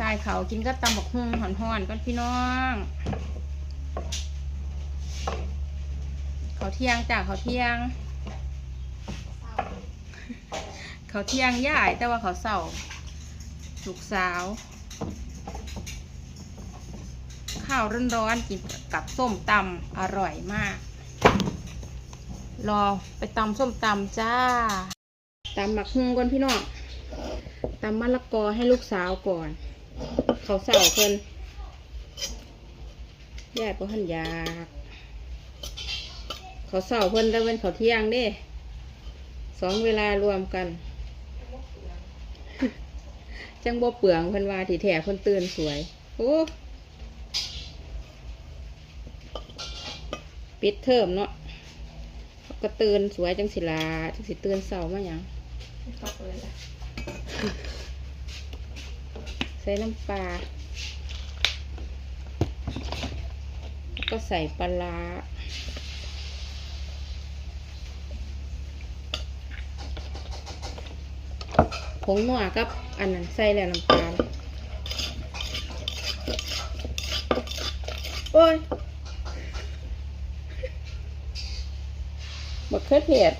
ทรายเขากินก็ตำบักหุ่งห่อนๆก่อนพี่น้องเขาเที่ยงจ้ะเขาเที่ยง เขาเที่ยงย่ายแต่ว่าเขาวเสาลูกสาว ข้าวร้อนๆกินกับส้มตำอร่อยมาก รอไปตำส้มตำจ้าตำหมักฮุงก่อนพี่น้องตำมะละกอให้ลูกสาวก่อน เขาเสาเพิ่นยายพ่หันอยาก เขาเสาเพิ่นแล้วเป็นเขาเที่ยงเด้สองเวลารวมกัน จังบ่เปลืองเพิ่นว่าที่แท้เพิ่นตื่นสวย โอ้ปิดเทอมเนาะเขาก็ตื่นสวยจังสิลาจังสิตื่นเสามาหยัง ส่น้ำปลา ก็ใส่ปลาร้าผงนัวกับอันนั้นใส่แล้วน้ำตาล โอ้ยบักเขือเทศ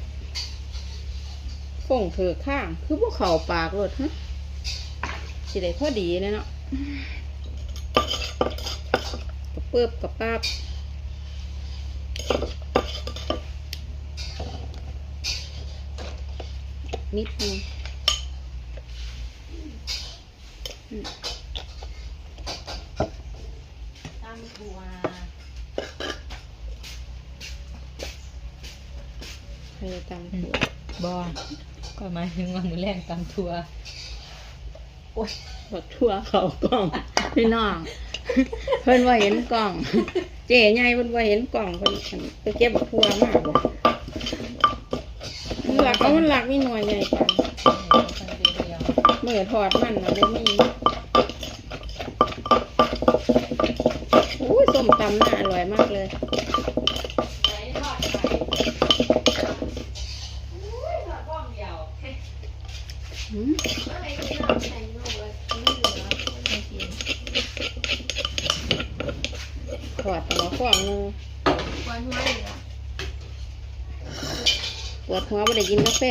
ฝงเถือข้าง คือพวกเขาปากรถฮะ สิได้พอดีเลยเนาะกระเปิบกระป้าบนิดนึงอืมตำถั่วใครจะตำถั่วบอก็หมายถึงว่ามือแรงตำถั่ว โอ้ยบักทั่วเขากล่องพี่น้อง เพิ่นว่าเห็นกล่อง เจ๊ใหญ่เพิ่นว่าเห็นกล่องเพิ่นอั่นไปเก็บบักทั่วมากบ่มันหลักเอามันหลักมีหน่วยใหญ่กว่ามือถอดมันนะบ่มีอู้ยส้มตำน่าอร่อยมากเลยหืม ถอดหัวขวางงูปวดหัวบ่ได้กินกาแฟ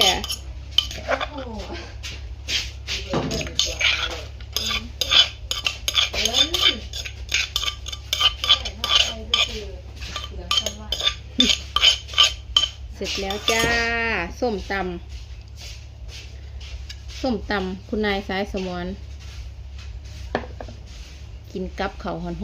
เสร็จแล้วจ้า ส้มตำส้มตำคุณนายสายสมอนกินกับเขาวห่อน